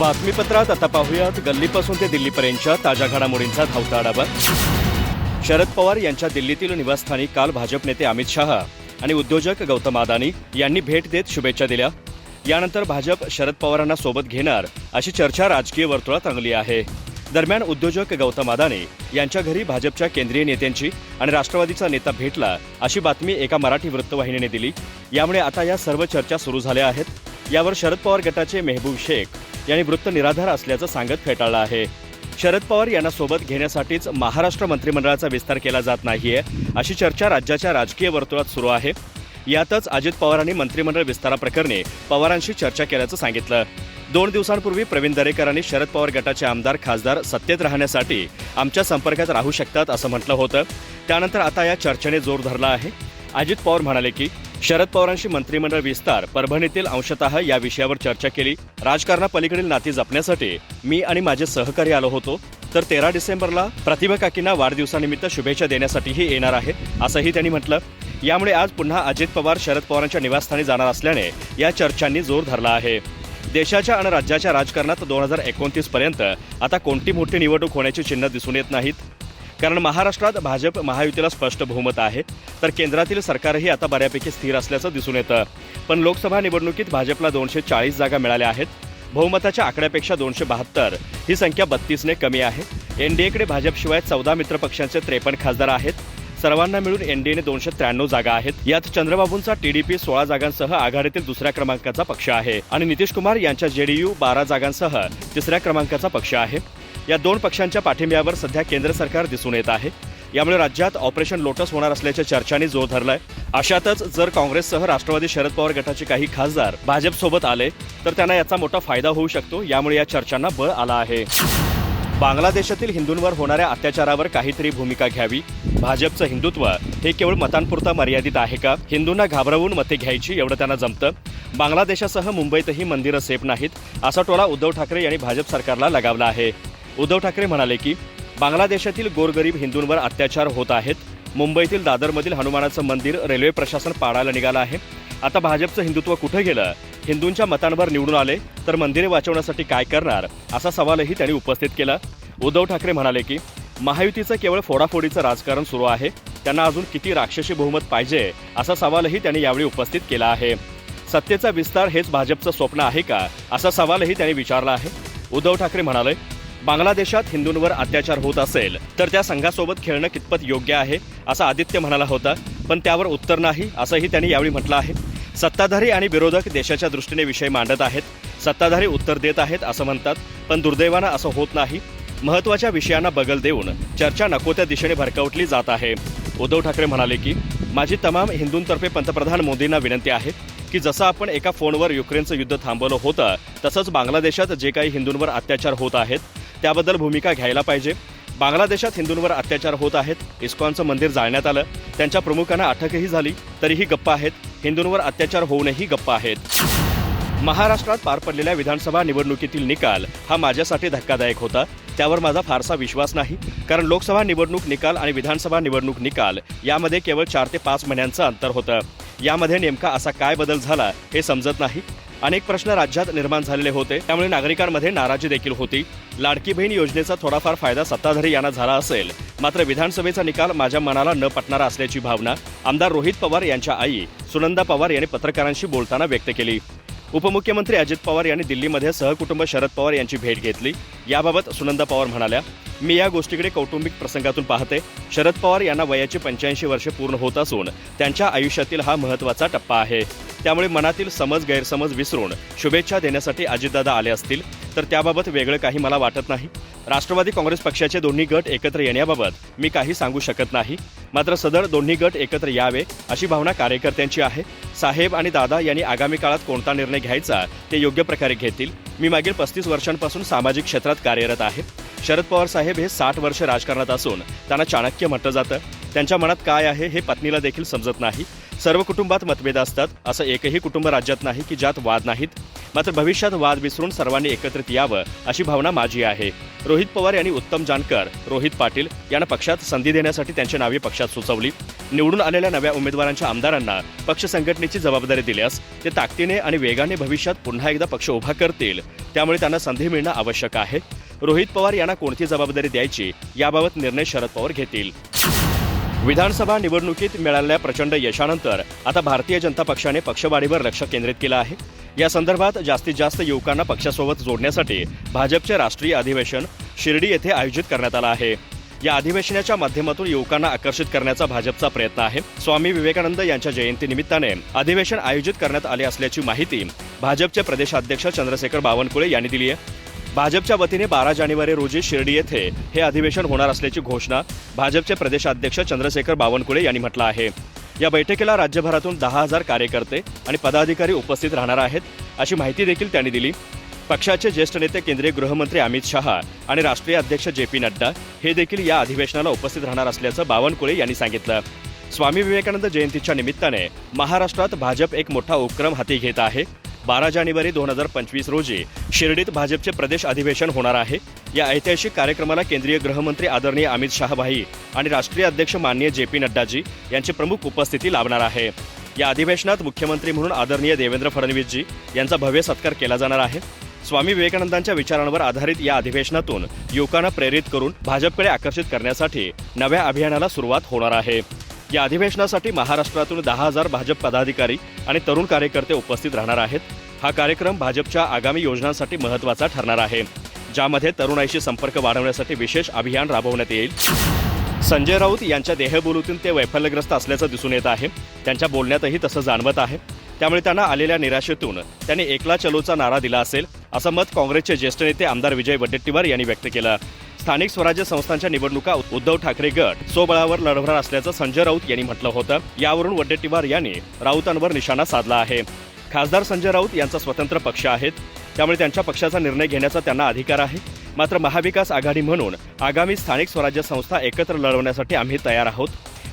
बातमीपत्रात आता पाहूयात. गल्लीपासून ते दिल्लीपर्यंतच्या ताज्या घडामोडींचा धावता आढावा शरद पवार यांच्या दिल्लीतील निवासस्थानी काल भाजप नेते अमित शहा आणि उद्योजक गौतम अदानी यांनी भेट देत शुभेच्छा दिल्या. यानंतर भाजप शरद पवारांना सोबत घेणार अशी चर्चा राजकीय वर्तुळात रंगली आहे. दरम्यान उद्योजक गौतम अदानी यांच्या घरी भाजपच्या केंद्रीय नेत्यांची आणि राष्ट्रवादीचा नेता भेटला अशी बातमी एका मराठी वृत्तवाहिनीने दिली. यामुळे आता या सर्व चर्चा सुरू झाल्या आहेत. यावर शरद पवार गटाचे मेहबूब शेख यांनी वृत्त निराधार असल्याचं सांगत फेटाळलं आहे. शरद पवार यांना सोबत घेण्यासाठीच महाराष्ट्र मंत्रिमंडळाचा विस्तार केला जात नाहीये अशी चर्चा राज्याच्या राजकीय वर्तुळात सुरू आहे. यातच अजित पवारांनी मंत्रिमंडळ विस्ताराप्रकरणी पवारांशी चर्चा केल्याचं सांगितलं. दोन दिवसांपूर्वी प्रवीण दरेकरांनी शरद पवार गटाचे आमदार खासदार सत्तेत राहण्यासाठी आमच्या संपर्कात राहू शकतात असं म्हटलं होतं. त्यानंतर आता या चर्चेने जोर धरला आहे. अजित पवार म्हणाले की शरद पवारांशी मंत्रिमंडळ विस्तार परभणीतील अंशतः या विषयावर चर्चा केली. राजकारणापलीकडील नाती जपण्यासाठी मी आणि माझे सहकारी आलो होतो. तर तेरा डिसेंबरला प्रतिभा काकींना वाढदिवसानिमित्त शुभेच्छा देण्यासाठीही येणार आहे असंही त्यांनी म्हटलं. यामुळे आज पुन्हा अजित पवार शरद पवारांच्या निवासस्थानी जाणार असल्याने या चर्चांनी जोर धरला आहे. देशाच्या आणि राज्याच्या राजकारणात दोन हजार एकोणतीस पर्यंत आता कोणती मोठी निवडणूक होण्याची चिन्ह दिसून येत नाहीत. कारण महाराष्ट्रात भाजप महायुतीला स्पष्ट बहुमत आहे तर केंद्रातील सरकारही आता बऱ्यापैकी स्थिर असल्याचं दिसून येतं. पण लोकसभा निवडणुकीत भाजपला दोनशे चाळीस जागा मिळाल्या आहेत. बहुमताच्या आकड्यापेक्षा दोनशे बहात्तर ही संख्या बत्तीसने कमी आहे. एनडीएकडे भाजपशिवाय चौदा मित्रपक्षांचे त्रेपन्न खासदार आहेत. सर्वांना मिळून एनडीएने दोनशे त्र्याण्णव जागा आहेत. यात चंद्रबाबूंचा टीडीपी सोळा जागांसह आघाडीतील दुसऱ्या क्रमांकाचा पक्ष आहे आणि नितीश कुमार यांच्या जेडीयू बारा जागांसह तिसऱ्या क्रमांकाचा पक्ष आहे. या दोन पक्षांच्या पाठिंब्यावर सध्या केंद्र सरकार दिसून येत आहे. यामुळे राज्यात ऑपरेशन लोटस होणार असल्याच्या चर्चांनी जोर धरलाय. अशातच जर काँग्रेससह राष्ट्रवादी शरद पवार गटाचे काही खासदार भाजपसोबत आले तर त्यांना याचा मोठा फायदा होऊ शकतो. यामुळे या चर्चांना बळ आला आहे. बांगलादेशातील हिंदूंवर होणाऱ्या अत्याचारावर काहीतरी भूमिका घ्यावी. भाजपचं हिंदुत्व हे केवळ मतांपुरता मर्यादित आहे का? हिंदूंना घाबरवून मते घ्यायची एवढं त्यांना जमतं? बांगलादेशासह मुंबईतही मंदिरं सेफ नाहीत असा टोला उद्धव ठाकरे यांनी भाजप सरकारला लगावला आहे. उद्धव ठाकरे म्हणाले की बांगलादेशातील गोरगरीब हिंदूंवर अत्याचार होत आहेत. मुंबईतील दादरमधील हनुमानाचं मंदिर रेल्वे प्रशासन पाडायला निघालं आहे. आता भाजपचं हिंदुत्व कुठं गेलं? हिंदूंच्या मतांवर निवडून आले तर मंदिरे वाचवण्यासाठी काय करणार? असा सवालही त्यांनी उपस्थित केला. उद्धव ठाकरे म्हणाले की महायुतीचं केवळ फोडाफोडीचं राजकारण सुरू आहे. त्यांना अजून किती राक्षसी बहुमत पाहिजे? असा सवालही त्यांनी यावेळी उपस्थित केला आहे. सत्तेचा विस्तार हेच भाजपचं स्वप्न आहे का? असा सवालही त्यांनी विचारला आहे. उद्धव ठाकरे म्हणाले बांगलादेशात हिंदूंवर अत्याचार होत असेल तर त्या संघासोबत खेळणं कितपत योग्य आहे असं आदित्य म्हणाला होता. पण त्यावर उत्तर नाही असंही त्यांनी यावेळी म्हटलं आहे. सत्ताधारी आणि विरोधक देशाच्या दृष्टीने विषय मांडत आहेत. सत्ताधारी उत्तर देत आहेत असं म्हणतात पण दुर्दैवानं असं होत नाही. महत्त्वाच्या विषयांना बगल देऊन चर्चा नको त्या दिशेने भरकवटली जात आहे. उद्धव ठाकरे म्हणाले की माझी तमाम हिंदूंतर्फे पंतप्रधान मोदींना विनंती आहे की जसं आपण एका फोनवर युक्रेनचं युद्ध थांबवलं होतं तसंच बांगलादेशात जे काही हिंदूंवर अत्याचार होत आहेत त्याबद्दल भूमिका घ्यायला पाहिजे. बांगलादेशात हिंदूंवर अत्याचार होत आहेत. इस्कॉनचं मंदिर जाळण्यात आलं. त्यांच्या प्रमुखांना अटकही झाली. तरीही गप्पा आहेत. हिंदूंवर अत्याचार होऊनही गप्पा आहेत. महाराष्ट्रात पार पडलेल्या विधानसभा निवडणुकीतील निकाल हा माझ्यासाठी धक्कादायक होता. त्यावर माझा फारसा विश्वास नाही. कारण लोकसभा निवडणूक निकाल आणि विधानसभा निवडणूक निकाल यामध्ये केवळ चार ते पाच महिन्यांचं अंतर होतं. यामध्ये नेमका असा काय बदल झाला हे समजत नाही. अनेक प्रश्न राज्यात निर्माण झालेले होते त्यामुळे नागरिकांमध्ये नाराजी देखील होती. लाडकी बहीण योजनेचा थोडाफार फायदा सत्ताधारी यांना झाला असेल मात्र विधानसभेचा निकाल माझ्या मनाला न पटणारा असल्याची भावना आमदार रोहित पवार यांच्या आई सुनंदा पवार यांनी पत्रकारांशी बोलताना व्यक्त केली. उपमुख्यमंत्री अजित पवार यांनी दिल्लीमध्ये सहकुटुंब शरद पवार यांची भेट घेतली. याबाबत सुनंदा पवार म्हणाल्या मी या गोष्टीकडे कौटुंबिक प्रसंगातून पाहते. शरद पवार यांना वयाची पंच्याऐंशी वर्षे पूर्ण होत असून त्यांच्या आयुष्यातील हा महत्त्वाचा टप्पा आहे. त्यामुळे मनातील समज गैरसमज विसरून शुभेच्छा देण्यासाठी अजितदादा आले असतील. तर त्याबाबत वेगळं काही मला वाटत नाही. राष्ट्रवादी काँग्रेस पक्षाचे दोन्ही गट एकत्र येण्याबाबत मी काही सांगू शकत नाही. मात्र सदर दोन्ही गट एकत्र यावे अशी भावना कार्यकर्त्यांची आहे. साहेब आणि दादा यांनी आगामी काळात कोणता निर्णय घ्यायचा ते योग्य प्रकारे घेतील. मी मागील पस्तीस वर्षांपासून सामाजिक क्षेत्रात कार्यरत आहे. शरद पवार साहेब हे साठ वर्ष राजकारणात असून त्यांना चाणक्य म्हटलं जातं. त्यांच्या मनात काय आहे हे पत्नीला देखील समजत नाही. सर्व कुटुंबात मतभेद असतात असं एकही कुटुंब राज्यात नाही की ज्यात वाद नाहीत. मात्र भविष्यात वाद विसरून सर्वांनी एकत्रित यावं अशी भावना माझी आहे. रोहित पवार यांनी उत्तम जानकर रोहित पाटील यांना पक्षात संधी देण्यासाठी त्यांची नावे पक्षात सुचवली. निवडून आलेल्या नव्या उमेदवारांच्या आमदारांना पक्ष संघटनेची जबाबदारी दिल्यास ते ताकदीने आणि वेगाने भविष्यात पुन्हा एकदा पक्ष उभा करतील. त्यामुळे त्यांना संधी मिळणं आवश्यक आहे. रोहित पवार यांना कोणती जबाबदारी द्यायची याबाबत निर्णय शरद पवार घेतील. विधानसभा निवडणुकीत मिळालेल्या प्रचंड यशानंतर आता भारतीय जनता पक्षाने पक्षवाढीवर लक्ष केंद्रित केलं आहे. या संदर्भात जास्तीत जास्त युवकांना पक्षासोबत जोडण्यासाठी भाजपचे राष्ट्रीय अधिवेशन शिर्डी येथे आयोजित करण्यात आलं आहे. या अधिवेशनाच्या माध्यमातून युवकांना आकर्षित करण्याचा भाजपचा प्रयत्न आहे. स्वामी विवेकानंद यांच्या जयंतीनिमित्ताने अधिवेशन आयोजित करण्यात आले असल्याची माहिती भाजपचे प्रदेशाध्यक्ष चंद्रशेखर बावनकुळे यांनी दिली आहे. भाजपच्या वतीने बारा जानेवारी रोजी शिर्डी येथे हे अधिवेशन होणार असल्याची घोषणा भाजपचे प्रदेशाध्यक्ष चंद्रशेखर बावनकुळे यांनी म्हटलं आहे. या बैठकीला राज्यभरातून दहा हजार कार्यकर्ते आणि पदाधिकारी उपस्थित राहणार आहेत अशी माहिती देखील त्यांनी दिली. पक्षाचे ज्येष्ठ नेते केंद्रीय गृहमंत्री अमित शहा आणि राष्ट्रीय अध्यक्ष जे पी नड्डा हे देखील या अधिवेशनाला उपस्थित राहणार असल्याचं बावनकुळे यांनी सांगितलं. स्वामी विवेकानंद जयंतीच्या निमित्ताने महाराष्ट्रात भाजप एक मोठा उपक्रम हाती घेत आहे. बारा जानेवारी दोन हजार पंचवीस रोजी शिर्डीत भाजपचे प्रदेश अधिवेशन होणार आहे. या ऐतिहासिक कार्यक्रमाला केंद्रीय गृहमंत्री आदरणीय अमित शहाभाई आणि राष्ट्रीय अध्यक्ष माननीय जे पी नड्डाजी यांची प्रमुख उपस्थिती लाभणार आहे. या अधिवेशनात मुख्यमंत्री म्हणून आदरणीय देवेंद्र फडणवीसजी यांचा भव्य सत्कार केला जाणार आहे. स्वामी विवेकानंदांच्या विचारांवर आधारित या अधिवेशनातून युवकांना प्रेरित करून भाजपकडे आकर्षित करण्यासाठी नव्या अभियानाला सुरुवात होणार आहे. या अधिवेशनासाठी महाराष्ट्रातून दहा हजार भाजप पदाधिकारी आणि तरुण कार्यकर्ते उपस्थित राहणार आहेत. हा कार्यक्रम भाजपच्या आगामी योजनांसाठी महत्त्वाचा ठरणार आहे. ज्यामध्ये तरुणाईशी संपर्क वाढवण्यासाठी विशेष अभियान राबवण्यात येईल. संजय राऊत यांच्या देहबोलूतून ते वैफल्यग्रस्त असल्याचं दिसून येत आहे. त्यांच्या बोलण्यातही तसं जाणवत आहे. त्यामुळे त्यांना आलेल्या निराशेतून त्यांनी एकला चलोचा नारा दिला असेल असं मत काँग्रेसचे ज्येष्ठ नेते आमदार विजय वडेट्टीवार यांनी व्यक्त केलं. स्थानिक स्वराज्य संस्थांच्या निवडणुका उद्धव ठाकरे गट स्वबळावर लढवणार असल्याचं संजय राऊत यांनी म्हटलं होतं. यावरून वडेट्टीवार यांनी राऊतांवर निशाणा साधला आहे. खासदार संजय राऊत यांचा स्वतंत्र पक्ष आहेत. त्यामुळे त्यांच्या पक्षाचा निर्णय घेण्याचा त्यांना अधिकार आहे. मात्र महाविकास आघाडी म्हणून आगामी स्थानिक स्वराज्य संस्था एकत्र लढवण्यासाठी आम्ही तयार आहोत.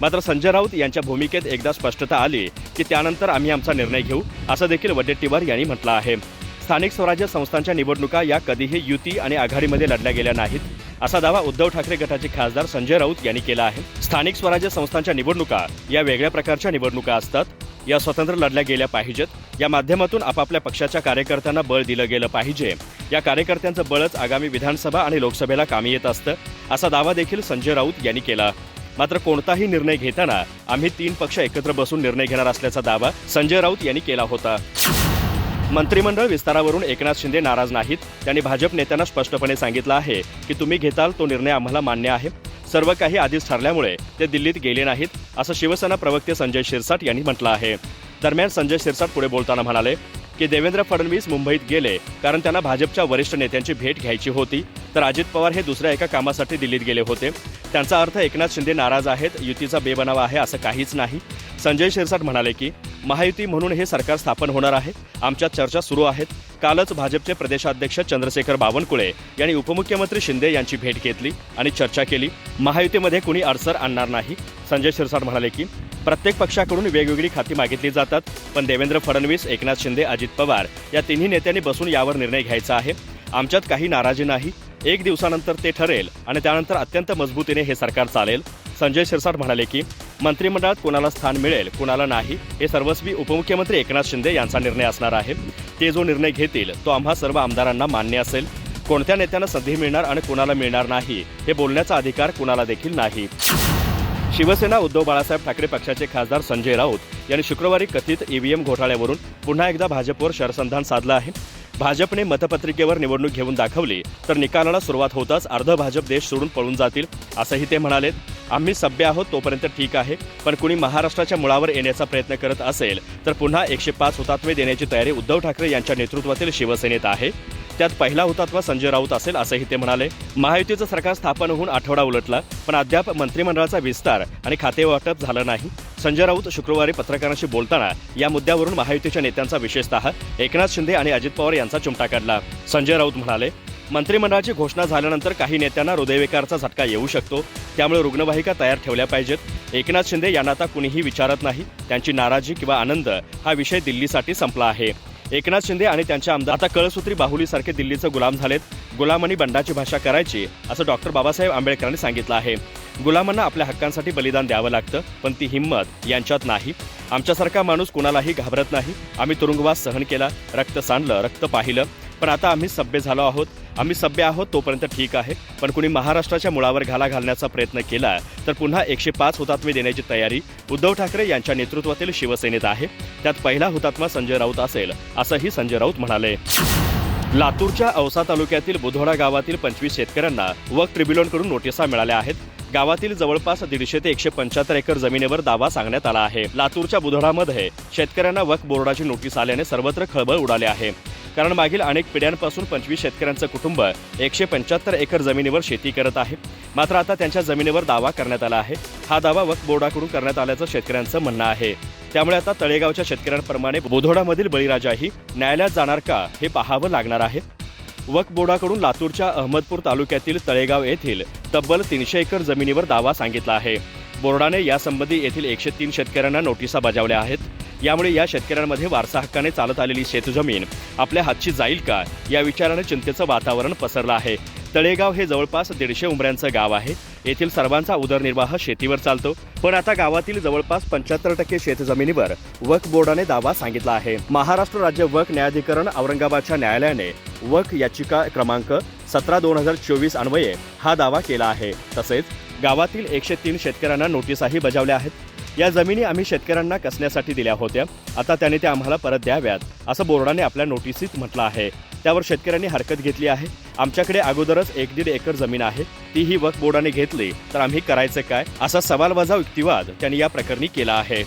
मात्र संजय राऊत यांच्या भूमिकेत एकदा स्पष्टता आली की त्यानंतर आम्ही आमचा निर्णय घेऊ असं देखील वडेट्टीवार यांनी म्हटलं आहे. स्थानिक स्वराज्य संस्थांच्या निवडणुका या कधीही युती आणि आघाडीमध्ये लढल्या गेल्या नाहीत. असा दावा उद्धव ठाकरे गटाचे खासदार संजय राऊत यांनी केला आहे. स्थानिक स्वराज्य संस्थांच्या निवडणुका या वेगळ्या प्रकारच्या निवडणुका असतात. या स्वतंत्र लढल्या गेल्या पाहिजेत. या माध्यमातून आपापल्या पक्षाच्या कार्यकर्त्यांना बळ दिलं गेलं पाहिजे. या कार्यकर्त्यांचं बळच आगामी विधानसभा आणि लोकसभेला कामी येत असतं असा दावा देखील संजय राऊत यांनी केला. मात्र कोणताही निर्णय घेताना आम्ही तीन पक्ष एकत्र बसून निर्णय घेणार असल्याचा दावा संजय राऊत यांनी केला होता. मंत्रिमंडळ विस्तारावरून एकनाथ शिंदे नाराज नाहीत. त्यांनी भाजप नेत्यांना स्पष्टपणे सांगितलं आहे की तुम्ही घेताल तो निर्णय आम्हाला मान्य आहे. सर्व काही आधीच ठरल्यामुळे ते दिल्लीत गेले नाहीत असं शिवसेना प्रवक्ते संजय शिरसाट यांनी म्हटलं आहे. दरम्यान संजय शिरसाट पुढे बोलताना म्हणाले की देवेंद्र फडणवीस मुंबईत गेले कारण त्यांना भाजपच्या वरिष्ठ नेत्यांची भेट घ्यायची होती तर अजित पवार हे दुसऱ्या एका कामासाठी दिल्लीत गेले होते. त्यांचा अर्थ एकनाथ शिंदे नाराज आहेत युतीचा बेबनाव आहे असं काहीच नाही. संजय शिरसाट म्हणाले की महायुती म्हणून हे सरकार स्थापन होणार आहे. आमच्यात चर्चा सुरू आहेत. कालच भाजपचे प्रदेशाध्यक्ष चंद्रशेखर बावनकुळे यांनी उपमुख्यमंत्री शिंदे यांची भेट घेतली आणि चर्चा केली. महायुतीमध्ये कुणी अडसर आणणार नाही. संजय शिरसाट म्हणाले की प्रत्येक पक्षाकडून वेगवेगळी खाती मागितली जातात पण देवेंद्र फडणवीस एकनाथ शिंदे अजित पवार या तिन्ही नेत्यांनी बसून यावर निर्णय घ्यायचा आहे. आमच्यात काही नाराजी नाही. एक दिवसानंतर ते ठरेल आणि त्यानंतर अत्यंत मजबूतीने हे सरकार चालेल. संजय शिरसाट म्हणाले की मंत्रिमंडळात कोणाला स्थान मिळेल कोणाला नाही हे सर्वस्वी उपमुख्यमंत्री एकनाथ शिंदे यांचा निर्णय असणार आहे. ते जो निर्णय घेतील तो आम्हा सर्व आमदारांना मान्य असेल. कोणत्या नेत्यांना संधी मिळणार आणि कोणाला मिळणार नाही हे बोलण्याचा अधिकार कुणाला देखील नाही. शिवसेना उद्धव बाळासाहेब ठाकरे पक्षाचे खासदार संजय राऊत यांनी शुक्रवारी कथित ईव्हीएम घोटाळ्यावरून पुन्हा एकदा भाजपवर शरसंधान साधलं आहे. भाजपने मतपत्रिकेवर निवडणूक घेऊन दाखवली तर निकालाला सुरुवात होताच अर्ध भाजप देश सोडून पळून जातील असंही ते म्हणालेत. आम्ही सभ्य आहोत तोपर्यंत ठीक आहे. पण कुणी महाराष्ट्राच्या मुळावर येण्याचा प्रयत्न करत असेल तर पुन्हा एकशे पाच हुतात्मे देण्याची तयारी उद्धव ठाकरे यांच्या नेतृत्वातील शिवसेनेत आहे. त्यात पहिला हुतात्मा संजय राऊत असेल असंही ते म्हणाले. महायुतीचं सरकार स्थापन होऊन आठवडा उलटला पण अद्याप मंत्रिमंडळाचा विस्तार आणि खाते वाटप झालं नाही. संजय राऊत शुक्रवारी पत्रकारांशी बोलताना या मुद्द्यावरून महायुतीच्या नेत्यांचा विशेषतः एकनाथ शिंदे आणि अजित पवार यांचा चिमटा काढला. संजय राऊत म्हणाले मंत्रिमंडळाची घोषणा झाल्यानंतर काही नेत्यांना हृदयविकारचा झटका येऊ शकतो. त्यामुळे रुग्णवाहिका तयार ठेवल्या पाहिजेत. एकनाथ शिंदे यांना आता कुणीही विचारत नाही. त्यांची नाराजी किंवा आनंद हा विषय दिल्लीसाठी संपला आहे. एकनाथ शिंदे आणि त्यांच्या आमदार आता कळसूत्री बाहुलीसारखे दिल्लीचे गुलाम झालेत. गुलामांनी बंडाची भाषा करायची असं डॉक्टर बाबासाहेब आंबेडकरांनी सांगितलं आहे. गुलामांना आपल्या हक्कांसाठी बलिदान द्यावं लागतं पण ती हिंमत यांच्यात नाही. आमच्यासारखा माणूस कुणालाही घाबरत नाही. आम्ही तुरुंगवास सहन केला रक्त सांडलं रक्त पाहिलं. पण आता आम्ही सभ्य झालो आहोत. आम्ही सभ्य आहोत तोपर्यंत ठीक आहे. पण कुणी महाराष्ट्राच्या मुळावर घाला घालण्याचा प्रयत्न केला तर पुन्हा एकशे पाच हुतात्मे देण्याची तयारी उद्धव ठाकरे यांच्या नेतृत्वातील शिवसेनेत आहे. त्यात पहिला हुतात्मा संजय राऊत असेल असंही संजय राऊत म्हणाले. लातूरच्या औसा तालुक्यातील बुधोडा गावातील पंचवीस शेतकऱ्यांना वक ट्रिब्युनलकडून नोटिसा मिळाल्या आहेत. गावातील जवळपास दीडशे ते एकशे पंच्याहत्तर एकर जमिनीवर दावा सांगण्यात आला आहे. लातूरच्या बुधोडामध्ये शेतकऱ्यांना वक बोर्डाची नोटीस आल्याने सर्वत्र खळबळ उडाले आहे. कारण मागील अनेक पिढ्यांपासून पंचवीस शेतकऱ्यांचं कुटुंब एकशे पंच्याहत्तर एकर जमिनीवर शेती करत आहे. मात्र आता त्यांच्या जमिनीवर दावा करण्यात आला आहे. हा दावा वक्फ बोर्डाकडून करण्यात आल्याचं शेतकऱ्यांचं म्हणणं आहे. त्यामुळे आता तळेगावच्या शेतकऱ्यांप्रमाणे बोधोडामधील बळीराजाही न्यायालयात जाणार का हे पाहावं लागणार आहे. वक्फ बोर्डाकडून लातूरच्या अहमदपूर तालुक्यातील तळेगाव येथील तब्बल तीनशे एकर जमिनीवर दावा सांगितला आहे. बोर्डाने यासंबंधी येथील एकशे तीन शेतकऱ्यांना नोटिसा बजावल्या आहेत. यामुळे या शेतकऱ्यांमध्ये वारसा हक्काने चालत आलेली शेतजमीन आपल्या हातची जाईल का? या विचाराने चिंतेचं वातावरण पसरलं आहे. तळेगाव हे जवळपास दीडशे उमऱ्यांचं गाव आहे. येथील सर्वांचा उदरनिर्वाह शेतीवर चालतो. पण आता गावातील जवळपास पंच्याहत्तर टक्के शेतजमिनीवर वक बोर्डाने दावा सांगितला आहे. महाराष्ट्र राज्य वक न्यायाधिकरण औरंगाबादच्या न्यायालयाने वक याचिका क्रमांक सतरा दोन हजार चोवीस अन्वये हा दावा केला आहे. तसेच गावातील एकशे तीन शेतकऱ्यांना नोटीसाही बजावल्या आहेत. या जमिनी आम्ही शेतकऱ्यांना कसण्यासाठी दिल्या होत्या. आता त्याने त्या आम्हाला परत द्याव्यात असं बोर्डाने आपल्या नोटिसीत म्हटलं आहे. त्यावर शेतकऱ्यांनी हरकत घेतली आहे. आमच्याकडे अगोदरच एक दीड एकर जमीन आहे. ती ही वक्फ बोर्डाने घेतली तर आम्ही करायचं काय असा सवालवजा युक्तिवाद त्यांनी या प्रकरणी केला आहे.